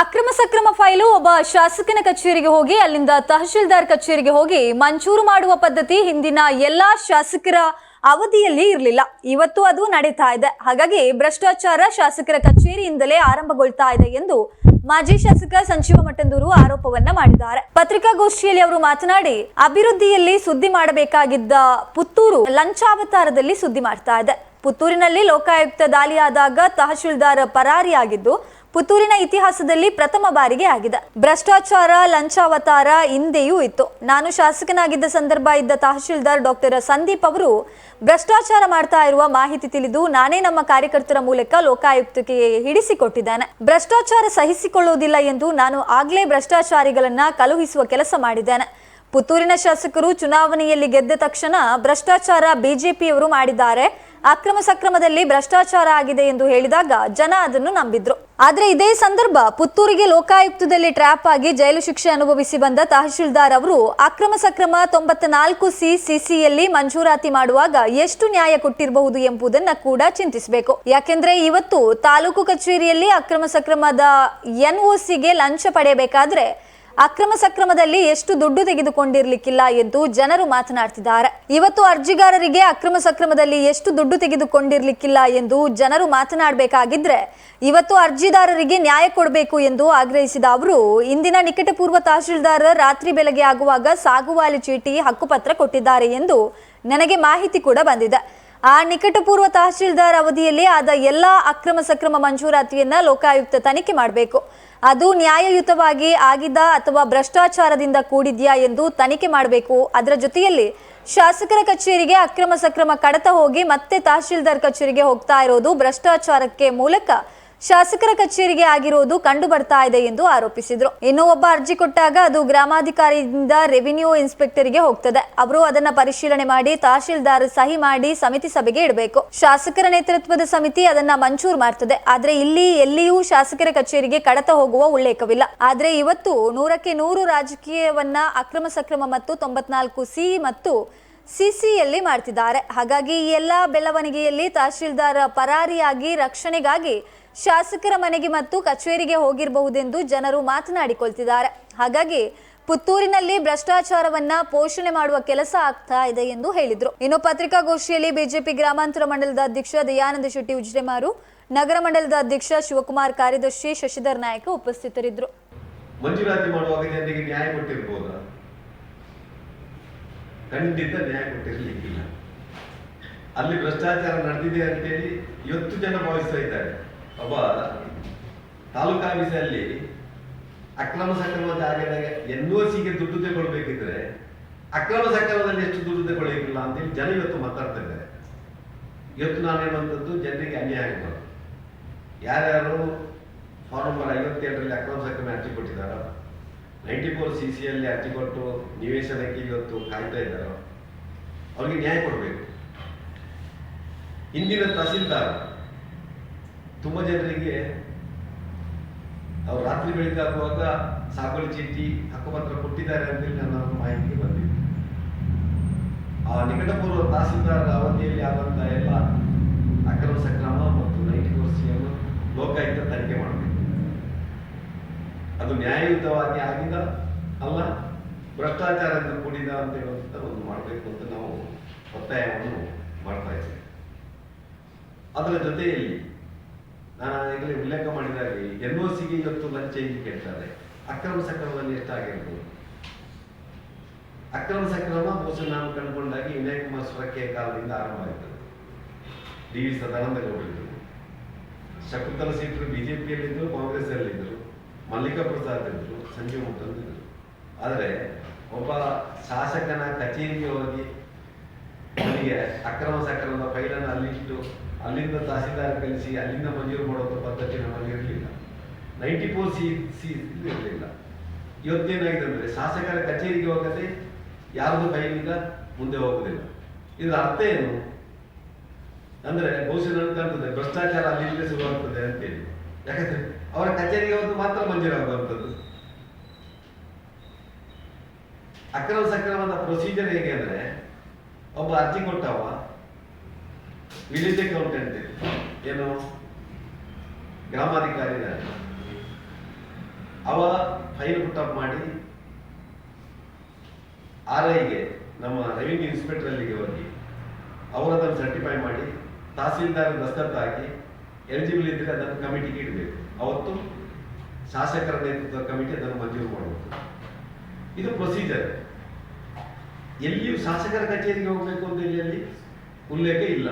ಅಕ್ರಮ ಸಕ್ರಮ ಫೈಲು ಒಬ್ಬ ಶಾಸಕನ ಕಚೇರಿಗೆ ಹೋಗಿ, ಅಲ್ಲಿಂದ ತಹಶೀಲ್ದಾರ್ ಕಚೇರಿಗೆ ಹೋಗಿ ಮಂಜೂರು ಮಾಡುವ ಪದ್ಧತಿ ಹಿಂದಿನ ಎಲ್ಲಾ ಶಾಸಕರ ಅವಧಿಯಲ್ಲಿ ಇರಲಿಲ್ಲ. ಇವತ್ತು ಅದು ನಡೀತಾ ಇದೆ. ಹಾಗಾಗಿ ಭ್ರಷ್ಟಾಚಾರ ಶಾಸಕರ ಕಚೇರಿಯಿಂದಲೇ ಆರಂಭಗೊಳ್ತಾ ಇದೆ ಎಂದು ಮಾಜಿ ಶಾಸಕ ಸಂಜೀವ ಮಟ್ಟಂದೂರು ಆರೋಪವನ್ನ ಮಾಡಿದ್ದಾರೆ. ಪತ್ರಿಕಾಗೋಷ್ಠಿಯಲ್ಲಿ ಅವರು ಮಾತನಾಡಿ, ಅಭಿವೃದ್ಧಿಯಲ್ಲಿ ಸುದ್ದಿ ಮಾಡಬೇಕಾಗಿದ್ದ ಪುತ್ತೂರು ಲಂಚಾವತಾರದಲ್ಲಿ ಸುದ್ದಿ ಮಾಡ್ತಾ ಇದೆ. ಪುತ್ತೂರಿನಲ್ಲಿ ಲೋಕಾಯುಕ್ತ ದಾಳಿಯಾದಾಗ ತಹಶೀಲ್ದಾರ್ ಪರಾರಿಯಾಗಿದ್ದು ಪುತ್ತೂರಿನ ಇತಿಹಾಸದಲ್ಲಿ ಪ್ರಥಮ ಬಾರಿಗೆ ಆಗಿದೆ. ಭ್ರಷ್ಟಾಚಾರ, ಲಂಚಾವತಾರ ಹಿಂದೆಯೂ ಇತ್ತು. ನಾನು ಶಾಸಕನಾಗಿದ್ದ ಸಂದರ್ಭ ಇದ್ದ ತಹಶೀಲ್ದಾರ್ ಡಾಕ್ಟರ್ ಸಂದೀಪ್ ಅವರು, ಭ್ರಷ್ಟಾಚಾರ ಮಾಡ್ತಾ ಇರುವ ಮಾಹಿತಿ ತಿಳಿದು ನಾನೇ ನಮ್ಮ ಕಾರ್ಯಕರ್ತರ ಮೂಲಕ ಲೋಕಾಯುಕ್ತಕ್ಕೆ ಹಿಡಿಸಿಕೊಟ್ಟಿದ್ದಾನೆ. ಭ್ರಷ್ಟಾಚಾರ ಸಹಿಸಿಕೊಳ್ಳುವುದಿಲ್ಲ ಎಂದು ನಾನು ಆಗ್ಲೇ ಭ್ರಷ್ಟಾಚಾರಿಗಳನ್ನ ಕಳುಹಿಸುವ ಕೆಲಸ ಮಾಡಿದ್ದೇನೆ. ಪುತ್ತೂರಿನ ಶಾಸಕರು ಚುನಾವಣೆಯಲ್ಲಿ ಗೆದ್ದ ತಕ್ಷಣ ಭ್ರಷ್ಟಾಚಾರ ಬಿಜೆಪಿಯವರು ಮಾಡಿದ್ದಾರೆ. ಅಕ್ರಮ ಸಕ್ರಮದಲ್ಲಿ ಭ್ರಷ್ಟಾಚಾರ ಆಗಿದೆ ಎಂದು ಹೇಳಿದಾಗ ಜನ ಅದನ್ನು ನಂಬಿದ್ರು. ಆದ್ರೆ ಇದೇ ಸಂದರ್ಭ ಪುತ್ತೂರಿಗೆ ಲೋಕಾಯುಕ್ತದಲ್ಲಿ ಟ್ರ್ಯಾಪ್ ಆಗಿ ಜೈಲು ಶಿಕ್ಷೆ ಅನುಭವಿಸಿ ಬಂದ ತಹಶೀಲ್ದಾರ್ ಅವರು ಅಕ್ರಮ ಸಕ್ರಮ ತೊಂಬತ್ತ ನಾಲ್ಕು ಸಿ ಸಿಸಿಯಲ್ಲಿ ಮಂಜೂರಾತಿ ಮಾಡುವಾಗ ಎಷ್ಟು ನ್ಯಾಯ ಕೊಟ್ಟಿರಬಹುದು ಎಂಬುದನ್ನ ಕೂಡ ಚಿಂತಿಸಬೇಕು. ಯಾಕೆಂದ್ರೆ ಇವತ್ತು ತಾಲೂಕು ಕಚೇರಿಯಲ್ಲಿ ಅಕ್ರಮ ಸಕ್ರಮದ ಎನ್ಒಸಿಗೆ ಲಂಚ ಪಡೆಯಬೇಕಾದ್ರೆ ಅಕ್ರಮ ಸಕ್ರಮದಲ್ಲಿ ಎಷ್ಟು ದುಡ್ಡು ತೆಗೆದುಕೊಂಡಿರ್ಲಿಕ್ಕಿಲ್ಲ ಎಂದು ಜನರು ಮಾತನಾಡ್ತಿದ್ದಾರೆ. ಇವತ್ತು ಅರ್ಜಿಗಾರರಿಗೆ ಅಕ್ರಮ ಸಕ್ರಮದಲ್ಲಿ ಎಷ್ಟು ದುಡ್ಡು ತೆಗೆದುಕೊಂಡಿರ್ಲಿಕ್ಕಿಲ್ಲ ಎಂದು ಜನರು ಮಾತನಾಡಬೇಕಾಗಿದ್ರೆ ಇವತ್ತು ಅರ್ಜಿದಾರರಿಗೆ ನ್ಯಾಯ ಕೊಡಬೇಕು ಎಂದು ಆಗ್ರಹಿಸಿದ ಅವರು, ಇಂದಿನ ನಿಕಟಪೂರ್ವ ತಹಶೀಲ್ದಾರ್ ರಾತ್ರಿ ಬೆಳಗ್ಗೆ ಆಗುವಾಗ ಸಾಗುವಾಲಿ ಚೀಟಿ ಹಕ್ಕುಪತ್ರ ಕೊಟ್ಟಿದ್ದಾರೆ ಎಂದು ನನಗೆ ಮಾಹಿತಿ ಕೂಡ ಬಂದಿದೆ. ಆ ನಿಕಟಪೂರ್ವ ತಹಶೀಲ್ದಾರ್ ಅವಧಿಯಲ್ಲಿ ಆದ ಎಲ್ಲಾ ಅಕ್ರಮ ಸಕ್ರಮ ಮಂಜೂರಾತಿಯನ್ನ ಲೋಕಾಯುಕ್ತ ತನಿಖೆ ಮಾಡಬೇಕು. ಅದು ನ್ಯಾಯಯುತವಾಗಿ ಆಗಿದ್ದ ಅಥವಾ ಭ್ರಷ್ಟಾಚಾರದಿಂದ ಕೂಡಿದ್ಯಾ ಎಂದು ತನಿಖೆ ಮಾಡಬೇಕು. ಅದರ ಜೊತೆಯಲ್ಲಿ ಶಾಸಕರ ಕಚೇರಿಗೆ ಅಕ್ರಮ ಸಕ್ರಮ ಕಡತ ಹೋಗಿ ಮತ್ತೆ ತಹಶೀಲ್ದಾರ್ ಕಚೇರಿಗೆ ಹೋಗ್ತಾ ಇರೋದು ಭ್ರಷ್ಟಾಚಾರಕ್ಕೆ ಮೂಲಕ ಶಾಸಕರ ಕಚೇರಿಗೆ ಆಗಿರೋದು ಕಂಡು ಬರ್ತಾ ಇದೆ ಎಂದು ಆರೋಪಿಸಿದ್ರು. ಇನ್ನು ಒಬ್ಬ ಅರ್ಜಿ ಕೊಟ್ಟಾಗ ಅದು ಗ್ರಾಮಾಧಿಕಾರಿಯಿಂದ ರೆವಿನ್ಯೂ ಇನ್ಸ್ಪೆಕ್ಟರ್ಗೆ ಹೋಗ್ತದೆ. ಅವರು ಅದನ್ನ ಪರಿಶೀಲನೆ ಮಾಡಿ, ತಹಶೀಲ್ದಾರ್ ಸಹಿ ಮಾಡಿ ಸಮಿತಿ ಸಭೆಗೆ ಇಡಬೇಕು. ಶಾಸಕರ ನೇತೃತ್ವದ ಸಮಿತಿ ಅದನ್ನ ಮಂಜೂರು ಮಾಡ್ತದೆ. ಆದ್ರೆ ಇಲ್ಲಿ ಎಲ್ಲಿಯೂ ಶಾಸಕರ ಕಚೇರಿಗೆ ಕಡತ ಹೋಗುವ ಉಲ್ಲೇಖವಿಲ್ಲ. ಆದ್ರೆ ಇವತ್ತು ನೂರಕ್ಕೆ ನೂರು ರಾಜಕೀಯವನ್ನ ಅಕ್ರಮ ಸಕ್ರಮ ಮತ್ತು ತೊಂಬತ್ನಾಲ್ಕು ಸಿ ಮತ್ತು ಸಿಸಿಯಲ್ಲಿ ಮಾಡ್ತಿದ್ದಾರೆ. ಹಾಗಾಗಿ ಈ ಎಲ್ಲ ಬೆಳವಣಿಗೆಯಲ್ಲಿ ತಹಶೀಲ್ದಾರ್ ಪರಾರಿಯಾಗಿ ರಕ್ಷಣೆಗಾಗಿ ಶಾಸಕರ ಮನೆಗೆ ಮತ್ತು ಕಚೇರಿಗೆ ಹೋಗಿರಬಹುದೆಂದು ಜನರು ಮಾತನಾಡಿಕೊಳ್ತಿದ್ದಾರೆ. ಹಾಗಾಗಿ ಪುತ್ತೂರಿನಲ್ಲಿ ಭ್ರಷ್ಟಾಚಾರವನ್ನ ಪೋಷಣೆ ಮಾಡುವ ಕೆಲಸ ಆಗ್ತಾ ಇದೆ ಎಂದು ಹೇಳಿದ್ರು. ಇನ್ನು ಪತ್ರಿಕಾಗೋಷ್ಠಿಯಲ್ಲಿ ಬಿಜೆಪಿ ಗ್ರಾಮಾಂತರ ಮಂಡಲದ ಅಧ್ಯಕ್ಷ ದಯಾನಂದ ಶೆಟ್ಟಿ ಉಜ್ರೆಮಾರು ನಗರ ಮಂಡಲದ ಅಧ್ಯಕ್ಷ ಶಿವಕುಮಾರ್ ಕಾರ್ಯದರ್ಶಿ ಶಶಿಧರ್ ನಾಯಕ ಉಪಸ್ಥಿತರಿದ್ದರು ಮಾಡುವಾಗ ಜನರಿಗೆ ನ್ಯಾಯ ಖಂಡಿತ ನ್ಯಾಯ ಕೊಟ್ಟಿರಲಿಕ್ಕಿಲ್ಲ. ಅಲ್ಲಿ ಭ್ರಷ್ಟಾಚಾರ ನಡೆದಿದೆ ಅಂತೇಳಿ ಇವತ್ತು ಜನ ಭಾವಿಸ್ತಾ ಇದ್ದಾರೆ. ಒಬ್ಬ ತಾಲೂಕು ಆಫೀಸಲ್ಲಿ ಅಕ್ರಮ ಸಕ್ರಮ ಜಾಗದಾಗ ಎನ್ ಒ ಸಿಗೆ ದುಡ್ಡು ತಗೊಳ್ಬೇಕಿದ್ರೆ ಅಕ್ರಮ ಸಕ್ರಮದಲ್ಲಿ ಎಷ್ಟು ದುಡ್ಡು ತಗೊಳ್ಳಿಕ್ಕಿಲ್ಲ ಅಂತೇಳಿ ಜನ ಇವತ್ತು ಮಾತಾಡ್ತಾ ಇದ್ದಾರೆ. ಇವತ್ತು ನಾನು ಹೇಳುವಂಥದ್ದು ಜನರಿಗೆ ಅನ್ಯಾಯ ಆಗಬಾರ್ದು ಯಾರ್ಯಾರು ಫಾರ್ಮ್ ನಂಬರ್ ಐವತ್ತೇಳರಲ್ಲಿ ಅಕ್ರಮ ಸಕ್ರಮ ಅರ್ಜಿ ಕೊಟ್ಟಿದ್ದಾರೋ, ನೈಂಟಿ ಫೋರ್ ಸಿ ಸಿಯಲ್ಲಿ ಅರ್ಜಿ ಕೊಟ್ಟು ನಿವೇಶನಕ್ಕೆ ಇವತ್ತು ಕಾಯ್ತಾ ಇದ್ದಾರೋ, ಅವ್ರಿಗೆ ನ್ಯಾಯ ಕೊಡಬೇಕು. ಇಂದಿನ ತಹಸೀಲ್ದಾರ್ ತುಂಬ ಜನರಿಗೆ ಅವ್ರು ರಾತ್ರಿ ಬೆಳಗ್ಗೆ ಆಗುವಾಗ ಸಾಗುವಳಿ ಚೀಟಿ ಹಕ್ಕುಪತ್ರ ಕೊಟ್ಟಿದ್ದಾರೆ ಅಂತೇಳಿ ನನ್ನ ಮಾಹಿತಿಗೆ ಬಂದಿದೆ. ಆ ನಿಕಟಪೂರ್ವ ತಹಸೀಲ್ದಾರ್ ಅವಧಿಯಲ್ಲಿ ಆದಂತಹ ಎಲ್ಲ ಅಕ್ರಮ ಸಕ್ರಮ ಮತ್ತು ನೈಟ್ ಕೋರ್ಸಿಯನ್ನು ಲೋಕಾಯುಕ್ತ ತನಿಖೆ ಮಾಡಬೇಕು. ಅದು ನ್ಯಾಯಯುತವಾಗಿ ಆಗಿದ ಅಲ್ಲ, ಭ್ರಷ್ಟಾಚಾರದಿಂದ ಕೂಡಿದ ಅಂತ ಹೇಳುವಂಥ ಒಂದು ಮಾಡಬೇಕು ಅಂತ ನಾವು ಒತ್ತಾಯವನ್ನು ಮಾಡ್ತಾ ಇದ್ದೇವೆ. ಅದರ ಜೊತೆಯಲ್ಲಿ ನಾನು ಈಗಲೇ ಉಲ್ಲೇಖ ಮಾಡಿದಾಗೆ ಎನ್ ಒ ಸಿಗೆ ಇವತ್ತು ಲಂಚ ಏನು ಕೇಳ್ತಾರೆ. ಅಕ್ರಮ ಸಕ್ರಮದಲ್ಲಿ ಎಷ್ಟಾಗಿರ್ಬೋದು? ಅಕ್ರಮ ಸಕ್ರಮ ಬಹುಶಃ ನಾನು ಕಂಡುಕೊಂಡಾಗಿ ವಿನಯ್ ಕುಮಾರ್ ಸ್ವರಕ್ಕೆ ಕಾಲದಿಂದ ಆರಂಭ ಆಯಿತು. ಡಿ ವಿ ಗೌಡರು ಶಕುಂತಲ ಸೀಟರು ಬಿಜೆಪಿಯಲ್ಲಿದ್ದರು ಕಾಂಗ್ರೆಸ್ಸಲ್ಲಿದ್ದರು ಮಲ್ಲಿಕಾ ಪ್ರಸಾದ್ ಇದ್ದರು ಸಂಜೀವ್ ಮುತ್ತಂದ್ ಇದ್ದರು ಆದರೆ ಒಬ್ಬ ಶಾಸಕನ ಕಚೇರಿಗೆ ಹೋಗಿ ಅವನಿಗೆ ಅಕ್ರಮ ಸಕ್ರಮದ ಫೈಲನ್ನು ಅಲ್ಲಿಟ್ಟು, ಅಲ್ಲಿಂದ ತಹಸೀಲ್ದಾರ್ ಕಲಿಸಿ ಅಲ್ಲಿಂದ ಮಂಜೂರು ಮಾಡುವಂಥ ಪದ್ಧತಿ ನಮ್ಮಲ್ಲಿ ಇರಲಿಲ್ಲ. ನೈಂಟಿ ಫೋರ್ ಸಿ ಸಿ ಇರಲಿಲ್ಲ. ಇವತ್ತೇನಾಗಿದೆ ಅಂದರೆ ಶಾಸಕರ ಕಚೇರಿಗೆ ಹೋಗದೆ ಯಾರ್ದು ಫೈಲಿಂದ ಮುಂದೆ ಹೋಗುವುದಿಲ್ಲ ಇದರ ಅರ್ಥ ಏನು? ಅಂದ್ರೆ ಬಹುಶಃ ನನಗೆ ಕಾಣ್ತದೆ, ಭ್ರಷ್ಟಾಚಾರ ಅಲ್ಲಿಂದ ಶುರುವಾಗ್ತದೆ ಅಂತೇಳಿ. ಯಾಕಂದ್ರೆ ಅವರ ಕಚೇರಿಗೆ ಹೋದ್ರೆ ಮಾತ್ರ ಮಂಜೂರಾಗುವಂಥದ್ದು. ಅಕ್ರಮ ಸಕ್ರಮದ ಪ್ರೊಸೀಜರ್ ಹೇಗೆ ಅಂದ್ರೆ ಒಬ್ಬ ಅರ್ಜಿ ಕೊಟ್ಟವ. ವಿಲೇಜ್ ಅಕೌಂಟೆಂಟ್ ಏನು? ಗ್ರಾಮಾಧಿಕಾರಿ ಅವ ಫೈಲ್ ಪುಟಪ್ ಮಾಡಿ ಆರ್ ಐಗೆ ನಮ್ಮ ರೆವಿನ್ಯೂ ಇನ್ಸ್ಪೆಕ್ಟರ್ ಅಲ್ಲಿಗೆ ಹೋಗಿ, ಅವರದನ್ನು ಸರ್ಟಿಫೈ ಮಾಡಿ, ತಹಸೀಲ್ದಾರ್ ದಸ್ತತ್ ಹಾಕಿ ಎಲಿಜಿಬಲ್ ಇದ್ದರೆ ಅದನ್ನು ಕಮಿಟಿಗೆ ಇಡಬೇಕು. ಅವತ್ತು ಶಾಸಕರ ನೇತೃತ್ವದ ಕಮಿಟಿ ಅದನ್ನು ಮಂಜೂರು ಮಾಡಬೇಕು ಇದು ಪ್ರೊಸೀಜರ್ ಎಲ್ಲಿಯೂ ಶಾಸಕರ ಕಚೇರಿಗೆ ಹೋಗಬೇಕು ಅಂತ ಇಲ್ಲಿ ಉಲ್ಲೇಖ ಇಲ್ಲ.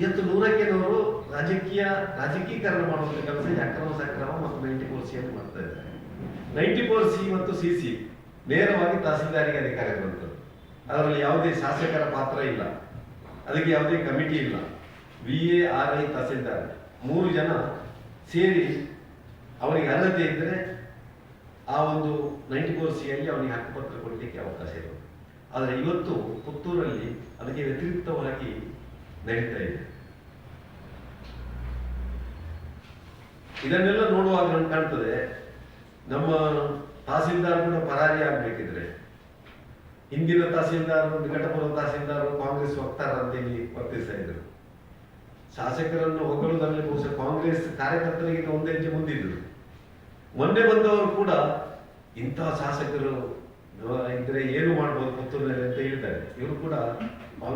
ಇವತ್ತು ನೂರಕ್ಕೆ ನೂರು ರಾಜಕೀಯ ರಾಜಕೀಕರಣ ಮಾಡುವಂಥ ಕೆಲಸ ಅಕ್ರಮ ಸಕ್ರಮ ಮತ್ತು ನೈಂಟಿ ಫೋರ್ ಸಿ ಅಲ್ಲಿ ಮಾಡ್ತಾ ಇದ್ದಾರೆ. ನೈಂಟಿ ಫೋರ್ ಸಿ ಮತ್ತು ಸಿ ಸಿ ನೇರವಾಗಿ ತಹಸೀಲ್ದಾರಿಗೆ ಅಧಿಕಾರ ಬಂತು. ಅದರಲ್ಲಿ ಯಾವುದೇ ಶಾಸಕರ ಪಾತ್ರ ಇಲ್ಲ. ಅದಕ್ಕೆ ಯಾವುದೇ ಕಮಿಟಿ ಇಲ್ಲ. V A R I tahsildar. ಮೂರು ಜನ ಸೇರಿ ಅವರಿಗೆ ಅರ್ಹತೆ ಇದ್ದರೆ ಆ ಒಂದು ನೈಂಟಿ ಫೋರ್ ಸಿಯಲ್ಲಿ ಅವನಿಗೆ ಹಕ್ಕುಪತ್ರ ಕೊಡಲಿಕ್ಕೆ ಅವಕಾಶ ಇರುತ್ತೆ. ಆದರೆ ಇವತ್ತು ಪುತ್ತೂರಲ್ಲಿ ಅದಕ್ಕೆ ವ್ಯತಿರಿಕ್ತವಾಗಿ ನಡೀತಾ ಇದೆ. ಇದನ್ನೆಲ್ಲ ನೋಡುವಾಗ ನಮ್ಗೆ ಕಾಣ್ತದೆ, ನಮ್ಮ ತಹಸೀಲ್ದಾರ್ ಕೂಡ ಪರಾರಿ ಆಗ್ಬೇಕಿದ್ರೆ. ಹಿಂದಿನ ತಹಸೀಲ್ದಾರ್, ನಿಕಟಪುರ ತಹಸೀಲ್ದಾರ್, ಕಾಂಗ್ರೆಸ್ ವಕ್ತಾರ ಇಲ್ಲಿ ವರ್ತಿಸ್ತಾ ಇದ್ರು. ಶಾಸಕರನ್ನು ಹೊಗಳುವುದರಲ್ಲಿ ಬಹುಶಃ ಕಾಂಗ್ರೆಸ್ ಕಾರ್ಯಕರ್ತರಿಗೆ ಒಂದೇ ಹೆಜ್ಜೆ ಮುಂದಿದ್ರು ಮೊನ್ನೆ ಬಂದವರು ಕೂಡ ಇಂತಹ ಶಾಸಕರು, ಇದ್ರೆ ಏನು ಮಾಡ್ಬೋದು ಪುತ್ತೂರಿನಲ್ಲಿ ಅಂತ ಹೇಳ್ತಾರೆ ಇವರು ಕೂಡ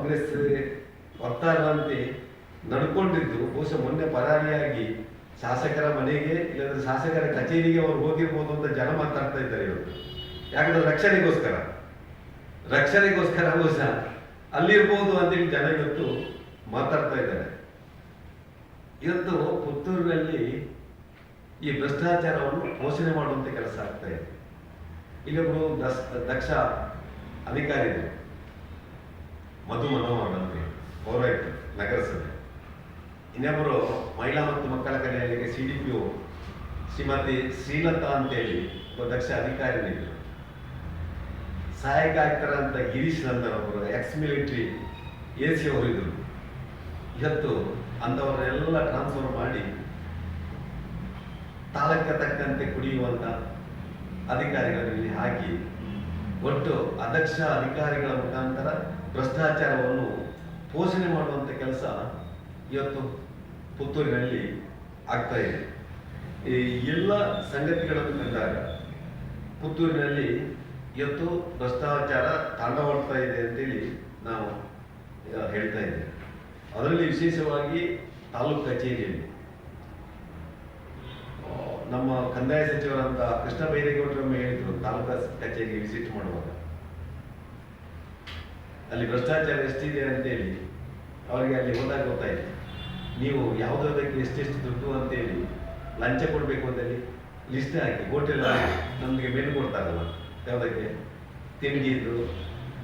ಕಾಂಗ್ರೆಸ್ ವಕ್ತಾರರಂತೆ ನಡ್ಕೊಂಡಿದ್ದು, ಬಹುಶಃ ಮೊನ್ನೆ ಪರಾರಿಯಾಗಿ ಶಾಸಕರ ಮನೆಗೆ ಇಲ್ಲಾಂದ್ರೆ ಶಾಸಕರ ಕಚೇರಿಗೆ ಅವರು ಹೋಗಿರ್ಬೋದು ಅಂತ ಜನ ಮಾತಾಡ್ತಾ ಇದ್ದಾರೆ ಇವರು. ಯಾಕಂದ್ರೆ ರಕ್ಷಣೆಗೋಸ್ಕರ. ರಕ್ಷಣೆಗೋಸ್ಕರ ಬಹುಶಃ ಅಲ್ಲಿರ್ಬೋದು ಅಂತೇಳಿ ಜನ ಇವತ್ತು ಮಾತಾಡ್ತಾ ಇದ್ದಾರೆ. ಇವತ್ತು ಪುತ್ತೂರಿನಲ್ಲಿ ಈ ಭ್ರಷ್ಟಾಚಾರವನ್ನು ಪೋಷಣೆ ಮಾಡುವಂತ ಕೆಲಸ ಆಗ್ತಾ ಇದೆ. ಇಲ್ಲೊಬ್ಬರು ದಸ್ ದಕ್ಷ ಅಧಿಕಾರಿಗಳು. ಮಧು ಮನೋಹರ್ ಪೌರಾಯುಕ್ತ ನಗರಸಭೆ. ಇನ್ನೊಬ್ಬರು ಮಹಿಳಾ ಮತ್ತು ಮಕ್ಕಳ ಕಲ್ಯಾಣಕ್ಕೆ C D P O, Shrimati Srilatha ಅಂತೇಳಿ ದಕ್ಷ ಅಧಿಕಾರಿನಿದ್ರು ಸಹಾಯಕ ಆಯುಕ್ತರ ಅಂತ ಗಿರೀಶ್ ನಂದನ್ ಅವರು ಎಕ್ಸ್ ಮಿಲಿಟ್ರಿ ಎ ಸಿ ಅವರು ಇದ್ರು. ಇವತ್ತು ಅಂಥವ್ರನ್ನೆಲ್ಲ ಟ್ರಾನ್ಸ್ಫರ್ ಮಾಡಿ ತಾಲೂಕ ತಕ್ಕಂತೆ ಕುಡಿಯುವಂಥ ಅಧಿಕಾರಿಗಳಲ್ಲಿ ಹಾಕಿ ಒಟ್ಟು ಅಧ್ಯಕ್ಷ ಅಧಿಕಾರಿಗಳ ಮುಖಾಂತರ ಭ್ರಷ್ಟಾಚಾರವನ್ನು ಪೋಷಣೆ ಮಾಡುವಂತ ಕೆಲಸ ಇವತ್ತು ಪುತ್ತೂರಿನಲ್ಲಿ ಆಗ್ತಾ ಇದೆ. ಈ ಎಲ್ಲ ಸಂಗತಿಗಳನ್ನು ಕಂಡಾಗ ಪುತ್ತೂರಿನಲ್ಲಿ ಇವತ್ತು ಭ್ರಷ್ಟಾಚಾರ ತಾಂಡವಾಡ್ತಾ ಇದೆ ಅಂತೇಳಿ ನಾವು ಹೇಳ್ತಾ ಇದ್ದೇವೆ. ಅದರಲ್ಲಿ ವಿಶೇಷವಾಗಿ ತಾಲೂಕು ಕಚೇರಿಯಲ್ಲಿ. ನಮ್ಮ ಕಂದಾಯ ಸಚಿವರಂತ ಕೃಷ್ಣ ಬೈರೇಗೌಡರೊಮ್ಮೆ ಹೇಳಿದ್ರು, ತಾಲೂಕಾ ಕಚೇರಿಗೆ ವಿಸಿಟ್ ಮಾಡುವಾಗ. ಅಲ್ಲಿ ಭ್ರಷ್ಟಾಚಾರ ಎಷ್ಟಿದೆ ಅಂತೇಳಿ ಅವರಿಗೆ ಅಲ್ಲಿ ಹೋದಾಗ ಗೊತ್ತಾಯ್ತು. ನೀವು ಯಾವುದಕ್ಕೆ ಎಷ್ಟೆಷ್ಟು ದುಡ್ಡು ಅಂತೇಳಿ ಲಂಚ ಕೊಡಬೇಕು ಅಂತೇಳಿ ಲಿಸ್ಟ್ ಹಾಕಿ ಹೋಟೆಲ್ ನಮಗೆ ಮೆನು ಕೊಡ್ತಾರಲ್ಲ ಯಾವುದಕ್ಕೆ? ತಿಂಡಿದ್ದು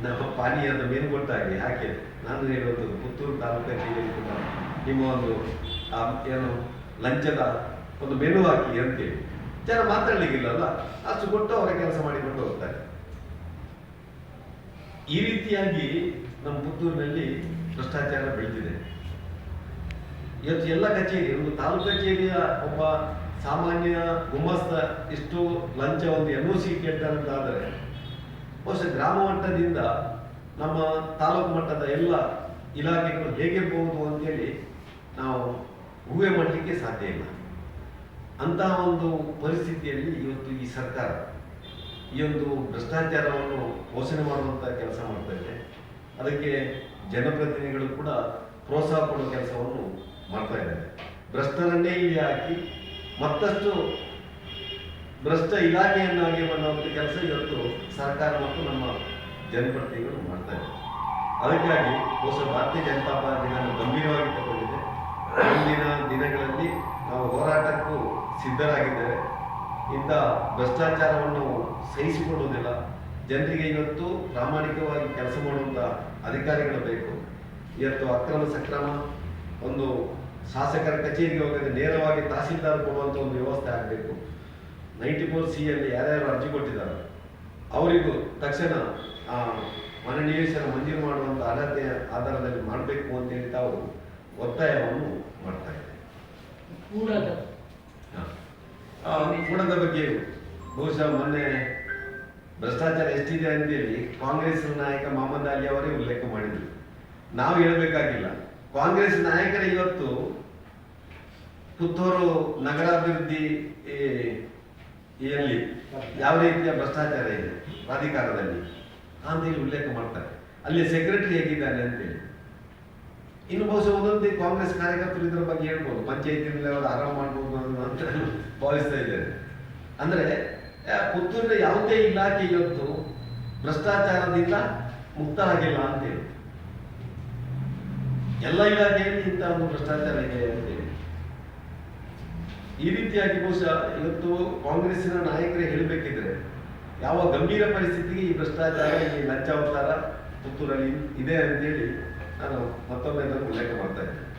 ನಮ್ಮ ಪಾನೀಯದ ಮೆನು ಕೊಟ್ಟಾಗಿ ಹಾಕಿ, ನಾನು ಹೇಳೋದು ಪುತ್ತೂರು ತಾಲೂಕು ಕೂಡ ನಿಮ್ಮ ಒಂದು ಏನು, ಲಂಚದ ಒಂದು ಮೆನು ಹಾಕಿ ಅಂತೇಳಿ ಜನ ಮಾತಾಡ್ಲಿಕ್ಕಿಲ್ಲಲ್ಲ, ಅಷ್ಟು ಕೊಟ್ಟು ಅವರ ಕೆಲಸ ಮಾಡಿಕೊಂಡು ಹೋಗ್ತಾರೆ. ಈ ರೀತಿಯಾಗಿ ನಮ್ಮ ಪುತ್ತೂರಿನಲ್ಲಿ ಭ್ರಷ್ಟಾಚಾರ ಬೆಳೆದಿದೆ ಇವತ್ತು ಎಲ್ಲ ಕಚೇರಿ, ಒಂದು ತಾಲೂಕು ಕಚೇರಿಯ ಒಬ್ಬ ಸಾಮಾನ್ಯ ಗುಮ್ಮಸ್ತ ಇಷ್ಟು ಲಂಚ ಒಂದು ಎನ್ ಒ ಸಿ ಕೇಳ್ತಾರಂತಾದರೆ, ಬಹುಶಃ ಗ್ರಾಮ ಮಟ್ಟದಿಂದ ನಮ್ಮ ತಾಲೂಕು ಮಟ್ಟದ ಎಲ್ಲ ಇಲಾಖೆಗಳು ಹೇಗಿರ್ಬೋದು ಅಂತೇಳಿ ನಾವು ಊಹೆ ಮಾಡಲಿಕ್ಕೆ ಸಾಧ್ಯ ಇಲ್ಲ. ಅಂತಹ ಒಂದು ಪರಿಸ್ಥಿತಿಯಲ್ಲಿ ಇವತ್ತು ಈ ಸರ್ಕಾರ ಈ ಒಂದು ಭ್ರಷ್ಟಾಚಾರವನ್ನು ಪೋಷಣೆ ಮಾಡುವಂತಹ ಕೆಲಸ ಮಾಡ್ತಾ ಇದೆ. ಅದಕ್ಕೆ ಜನಪ್ರತಿನಿಧಿಗಳು ಕೂಡ ಪ್ರೋತ್ಸಾಹ ಕೊಡುವ ಕೆಲಸವನ್ನು ಮಾಡ್ತಾ ಇದ್ದಾರೆ. ಭ್ರಷ್ಟರನ್ನೇ ಇಲ್ಲಿ ಹಾಕಿ ಮತ್ತಷ್ಟು ಭ್ರಷ್ಟ ಇಲಾಖೆಯನ್ನಾಗಿ ಮಾಡುವಂಥ ಕೆಲಸ ಇವತ್ತು ಸರ್ಕಾರ ಮತ್ತು ನಮ್ಮ ಜನಪ್ರತಿನಿಧಿಗಳು ಮಾಡ್ತಾ ಇದ್ದಾರೆ. ಅದಕ್ಕಾಗಿ ಹೊಸ ಭಾರತೀಯ ಜನತಾ ಪಾರ್ಟಿ ನಾನು ಗಂಭೀರವಾಗಿ ತಗೊಂಡಿದೆ. ಮುಂದಿನ ದಿನಗಳಲ್ಲಿ ನಾವು ಹೋರಾಟಕ್ಕೂ ಸಿದ್ಧರಾಗಿದ್ದೇವೆ. ಇಂಥ ಭ್ರಷ್ಟಾಚಾರವನ್ನು ಸಹಿಸಿಕೊಳ್ಳುವುದಿಲ್ಲ. ಜನರಿಗೆ ಇವತ್ತು ಪ್ರಾಮಾಣಿಕವಾಗಿ ಕೆಲಸ ಮಾಡುವಂಥ ಅಧಿಕಾರಿಗಳು ಬೇಕು. ಇವತ್ತು ಅಕ್ರಮ ಸಕ್ರಮ ಒಂದು ಶಾಸಕರ ಕಚೇರಿಗೆ ಹೋಗದೆ ನೇರವಾಗಿ ತಹಸೀಲ್ದಾರ್ ಕೊಡುವಂಥ ಒಂದು ವ್ಯವಸ್ಥೆ ಆಗಬೇಕು. ನೈಂಟಿ ಫೋರ್ ಸಿ ಅಲ್ಲಿ ಯಾರ್ಯಾರು ಅರ್ಜಿ ಕೊಟ್ಟಿದ್ದಾರೆ, ಅವರಿಗೂ ತಕ್ಷಣ, ಆ ಮನೆ ನಿವೇಶನ ಮಂಜೂರು ಮಾಡುವಂಥ ಅರ್ಹತೆಯ ಆಧಾರದಲ್ಲಿ ಮಾಡಬೇಕು ಅಂತೇಳಿ ತಾವು ಒತ್ತಾಯವನ್ನು ಮಾಡ್ತಾ ಕೂಡದ. ಬಗ್ಗೆ ಬಹುಶಃ ಮೊನ್ನೆ ಭ್ರಷ್ಟಾಚಾರ ಎಷ್ಟಿದೆ ಅಂತೇಳಿ ಕಾಂಗ್ರೆಸ್ ನಾಯಕ ಮೊಹಮ್ಮದ್ ಅಲಿ ಅವರೇ ಉಲ್ಲೇಖ ಮಾಡಿದ್ರು. ನಾವು ಹೇಳಬೇಕಾಗಿಲ್ಲ. ಕಾಂಗ್ರೆಸ್ ನಾಯಕರೇ ಇವತ್ತು ಪುತ್ತೂರು ನಗರಾಭಿವೃದ್ಧಿ ಯಲ್ಲಿ ಯಾವ ರೀತಿಯ ಭ್ರಷ್ಟಾಚಾರ ಇದೆ? ಪ್ರಾಧಿಕಾರದಲ್ಲಿ. ಅಂತೇಳಿ ಉಲ್ಲೇಖ ಮಾಡ್ತಾರೆ. ಅಲ್ಲಿ ಸೆಕ್ರೆಟರಿ ಹೇಗಿದ್ದಾನೆ ಅಂತೇಳಿ. ಇನ್ನು ಬಹುಶಃ ಒಂದೊಂದು ಕಾಂಗ್ರೆಸ್ ಕಾರ್ಯಕರ್ತರು ಇದ್ರ ಬಗ್ಗೆ ಹೇಳ್ಬೋದು. ಪಂಚಾಯತಿನಲ್ಲಿ ಅವರು ಆರಾಮ ಮಾಡ್ಬೋದು ಅಂತ ಭಾವಿಸ್ತಾ ಇದ್ದೇನೆ. ಅಂದ್ರೆ ಪುತ್ತೂರಿನ ಯಾವುದೇ ಇಲಾಖೆ ಇವತ್ತು ಭ್ರಷ್ಟಾಚಾರದಿಂದ ಮುಕ್ತ ಆಗಿಲ್ಲ ಅಂತೇಳಿ. ಎಲ್ಲ ಇಲಾಖೆಯಲ್ಲಿ ಇಂಥ ಒಂದು ಭ್ರಷ್ಟಾಚಾರ ಇದೆ ಅಂತೇಳಿ. ಈ ರೀತಿಯಾಗಿ ಬಹುಶಃ ಇವತ್ತು ಕಾಂಗ್ರೆಸ್ಸಿನ ನಾಯಕರೇ ಹೇಳಬೇಕಿದ್ರೆ, ಯಾವ ಗಂಭೀರ ಪರಿಸ್ಥಿತಿಗೆ ಈ ಭ್ರಷ್ಟಾಚಾರ, ಈ ಲಂಚಾವತಾರ ಪುತ್ತೂರಲ್ಲಿ ಇದೆ ಅಂತೇಳಿ ನಾನು ಮತ್ತೊಮ್ಮೆ ಉಲ್ಲೇಖ ಮಾಡ್ತಾ ಇದ್ದೇನೆ.